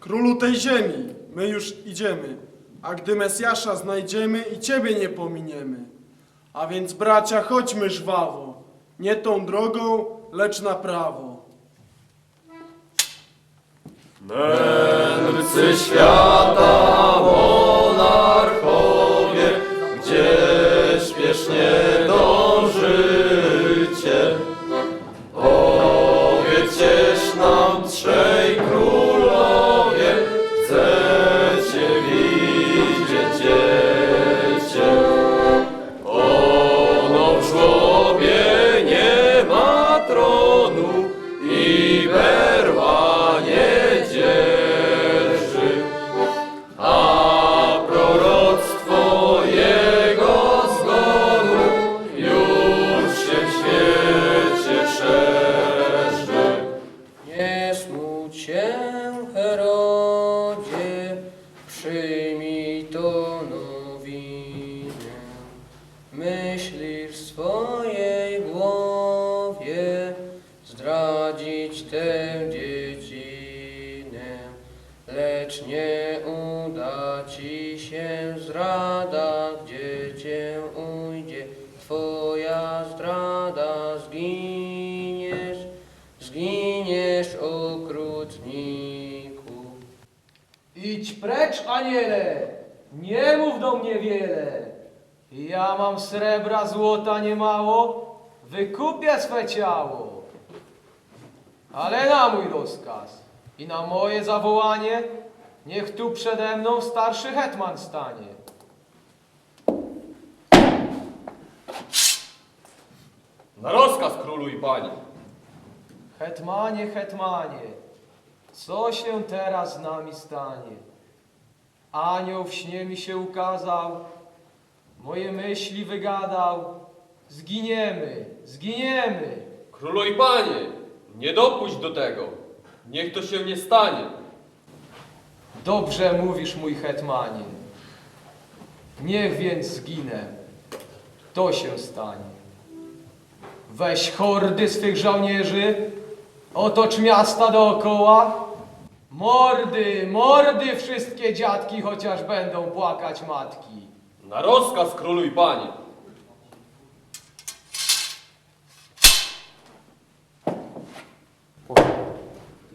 Królu tej ziemi, my już idziemy, a gdy Mesjasza znajdziemy i Ciebie nie pominiemy. A więc bracia, chodźmy żwawo, nie tą drogą, lecz na prawo. Mędrcy świata, monarchowie, gdzie śpiesznie Myślisz w swojej głowie zdradzić tę dziecinę, lecz nie uda ci się zrada, gdzie cię ujdzie twoja zdrada, zginiesz, zginiesz okrutniku. Idź precz, aniele, nie mów do mnie wiele. Ja mam srebra, złota niemało, wykupię swe ciało. Ale na mój rozkaz i na moje zawołanie, niech tu przede mną starszy hetman stanie. Na rozkaz królu i pani. Hetmanie, hetmanie, co się teraz z nami stanie? Anioł w śnie mi się ukazał, moje myśli wygadał. Zginiemy, zginiemy. Królu i panie, nie dopuść do tego. Niech to się nie stanie. Dobrze mówisz, mój hetmanie. Niech więc zginę. To się stanie. Weź hordy swych żołnierzy, otocz miasta dookoła. Mordy, mordy wszystkie dziadki, chociaż będą płakać matki. Na rozkaz królu i panie.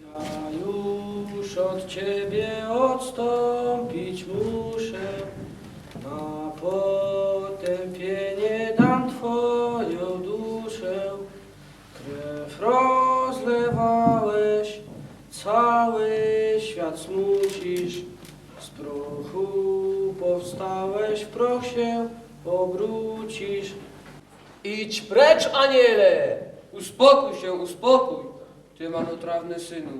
Ja już od ciebie odstąpić Idź precz, aniele! Uspokój się, uspokój, ty marnotrawny synu,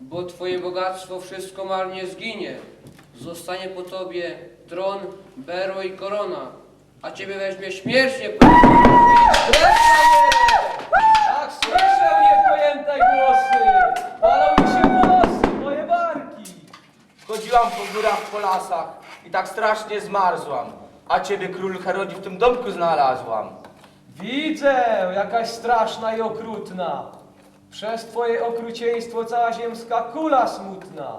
bo twoje bogactwo wszystko marnie zginie. Zostanie po tobie tron, berło i korona, a ciebie weźmie śmierć nie! Tak słyszę niepojęte głosy! Palą mi się włosy, moje barki! Chodziłam po górach, po lasach i tak strasznie zmarzłam. A ciebie król Herodzi w tym domku znalazłam. Widzę, jakaś straszna i okrutna. Przez twoje okrucieństwo cała ziemska kula smutna.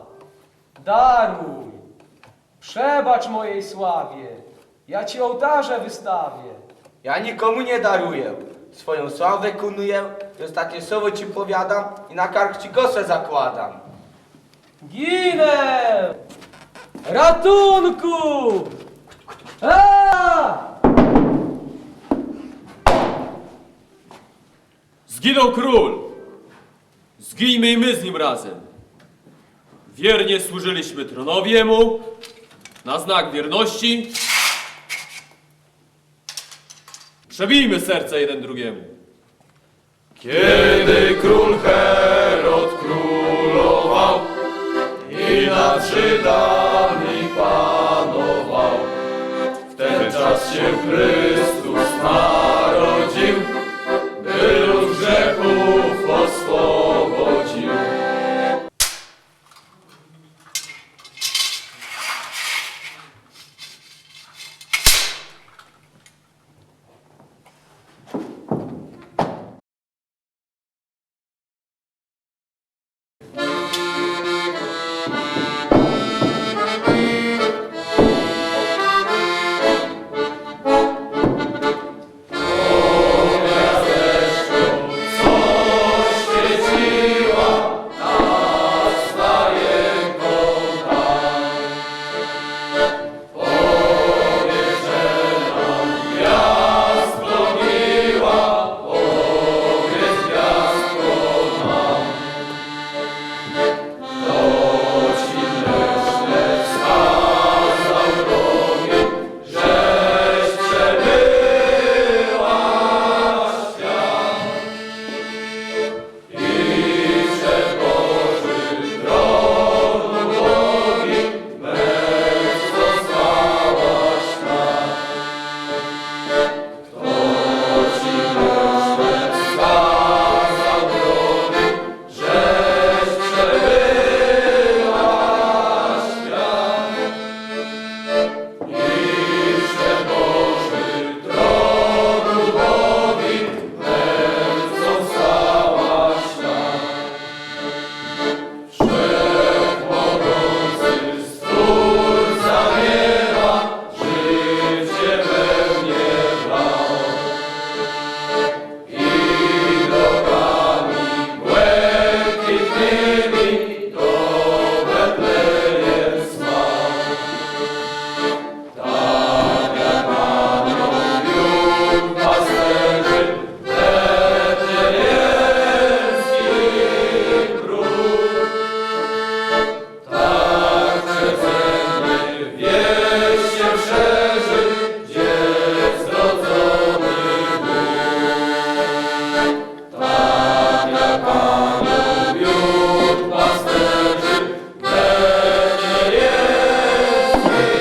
Daruj, przebacz mojej sławie. Ja ci ołtarze wystawię. Ja nikomu nie daruję. Swoją sławę kunuję i ostatnie słowo ci powiadam i na kark ci kosę zakładam. Ginę! Ratunku! A! Zginął król. Zginijmy i my z nim razem. Wiernie służyliśmy tronowi jemu, na znak wierności. Przebijmy serca jeden drugiemu. Kiedy król Herod królował i nad Żydami panował, w ten czas się Chrystus Hey.